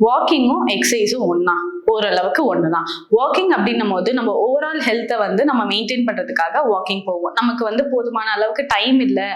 வாக்கிங்கும் எக்ஸசைஸும் ஒன்றா ஓரளவுக்கு ஒன்று தான் வாக்கிங் அப்படின்னும் போது நம்ம ஓவரால் ஹெல்த்தை வந்து நம்ம மெயின்டைன் பண்ணுறதுக்காக வாக்கிங் போவோம். நமக்கு வந்து போதுமான அளவுக்கு டைம் இல்லை.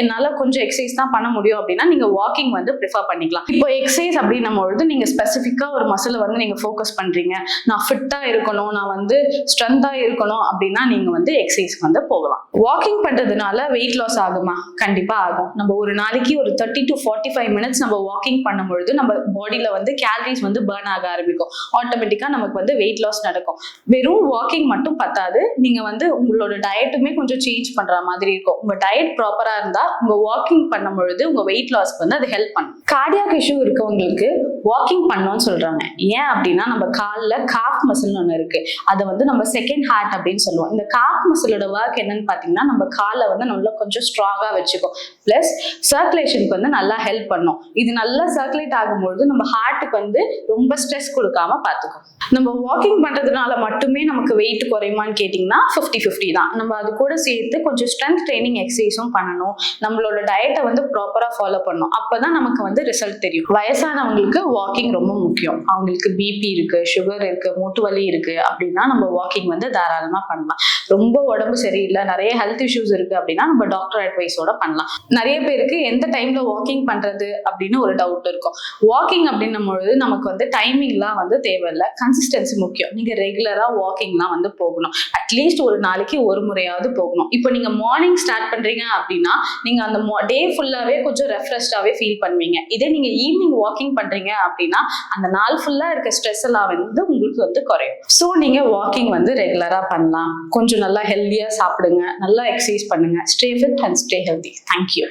என்னால் கொஞ்சம் எக்ஸசைஸ் தான் பண்ண முடியும் அப்படின்னா நீங்கள் வாக்கிங் வந்து ப்ரிஃபர் பண்ணிக்கலாம். இப்போ எக்ஸசைஸ் அப்படின்னும் பொழுது நீங்கள் ஸ்பெசிஃபிக்காக ஒரு மசிலை வந்து நீங்கள் ஃபோக்கஸ் பண்ணுறீங்க நான் ஃபிட்டாக இருக்கணும் நான் வந்து ஸ்ட்ரென்த்தாக இருக்கணும் அப்படின்னா நீங்கள் வந்து எக்ஸசைஸ் வந்து போகலாம். வாக்கிங் பண்ணுறதுனால வெயிட் லாஸ் ஆகுமா? கண்டிப்பாக ஆகும். நம்ம ஒரு நாளைக்கு ஒரு thirty to forty five minutes நம்ம வாக்கிங் பண்ணும்பொழுது நம்ம பாடியில் வந்து கேலரிஸ் வந்து பேர்ன் ஆக ஆரம்பிக்கும். ஆட்டோமேட்டிக்காக நமக்கு வந்து வெயிட் லாஸ் நடக்கும். வெறும் வாக்கிங் மட்டும் பத்தாது. நீங்கள் வந்து உங்களோட டயட்டுமே கொஞ்சம் சேஞ்ச் பண்ணுற மாதிரி இருக்கும். உங்கள் டயட் ப்ராப்பராக இருந்தால் உங்கள் வாக்கிங் பண்ணும் பொழுது உங்கள் வெயிட் லாஸ்க்கு வந்து அது ஹெல்ப் பண்ணும். கார்டியாக் இஷ்யூ இருக்கவங்களுக்கு வாக்கிங் பண்ணோம்னு சொல்கிறாங்க ஏன் அப்படின்னா நம்ம காலில் காஃப் மசில்னு ஒன்று இருக்குது அதை வந்து நம்ம செகண்ட் ஹார்ட் அப்படின்னு சொல்லுவோம். இந்த காஃப் மசிலோட ஒர்க் என்னன்னு பார்த்தீங்கன்னா நம்ம காலை வந்து நல்லா கொஞ்சம் ஸ்ட்ராங்காக வச்சுக்கும். ப்ளஸ் சர்க்குலேஷனுக்கு வந்து நல்லா ஹெல்ப் பண்ணும். இது நல்லா சர்க்குலேட் ஆகும்பொழுது நம்ம ஹார்ட்டுக்கு வந்து ரொம்ப ஸ்ட்ரெஸ் கொடுக்காம பார்த்துக்கும் நம்ம வாக்கிங் பண்ணுறதுனால மட்டுமே நமக்கு வெயிட் குறையுமான்னு கேட்டிங்கன்னா ஃபிஃப்டி ஃபிஃப்டி தான். நம்ம அது கூட சேர்த்து கொஞ்சம் ஸ்ட்ரென்த் ட்ரைனிங் எக்ஸசைஸும் பண்ணணும். நம்மளோட டயட்டை வந்து ப்ராப்பராக ஃபாலோ பண்ணணும். அப்போ தான் நமக்கு வந்து ரிசல்ட் தெரியும். வயசானவங்களுக்கு வாக்கிங் ரொம்ப முக்கியம். அவங்களுக்கு பிபி இருக்கு சுகர் இருக்கு மூட்டு வலி இருக்கு அப்படின்னா நம்ம வாக்கிங் வந்து தாராளமாக பண்ணலாம். ரொம்ப உடம்பு சரியில்லை நிறைய ஹெல்த் இஷ்யூஸ் இருக்கு அப்படின்னா நம்ம டாக்டர் அட்வைஸோட பண்ணலாம். நிறைய பேருக்கு எந்த டைம்ல வாக்கிங் பண்றது அப்படின்னு ஒரு டவுட் இருக்கும். வாக்கிங் அப்படின்னும் பொழுது நமக்கு வந்து டைமிங்லாம் வந்து தேவையில்லை. கன்சிஸ்டன்சி முக்கியம். நீங்க ரெகுலரா வாக்கிங்லாம் வந்து போகணும். அட்லீஸ்ட் ஒரு நாளைக்கு ஒரு முறையாவது போகணும். இப்போ நீங்க மார்னிங் ஸ்டார்ட் பண்றீங்க அப்படின்னா நீங்க அந்த டே ஃபுல்லாவே கொஞ்சம் ரெஃப்ரெஷ்டாவே ஃபீல் பண்ணுவீங்க. இதே நீங்க ஈவினிங் வாக்கிங் பண்றீங்க அப்படின்னா அந்த நாள் ஃபுல்லா இருக்க ஸ்ட்ரெஸ் எல்லாம் வந்து உங்களுக்கு வந்து குறையும். ஸோ நீங்க வாக்கிங் வந்து ரெகுலரா பண்ணலாம். கொஞ்சம் நல்லா ஹெல்த்தியா சாப்பிடுங்க. நல்லா எக்ஸசைஸ் பண்ணுங்க. Stay fit and stay healthy thank you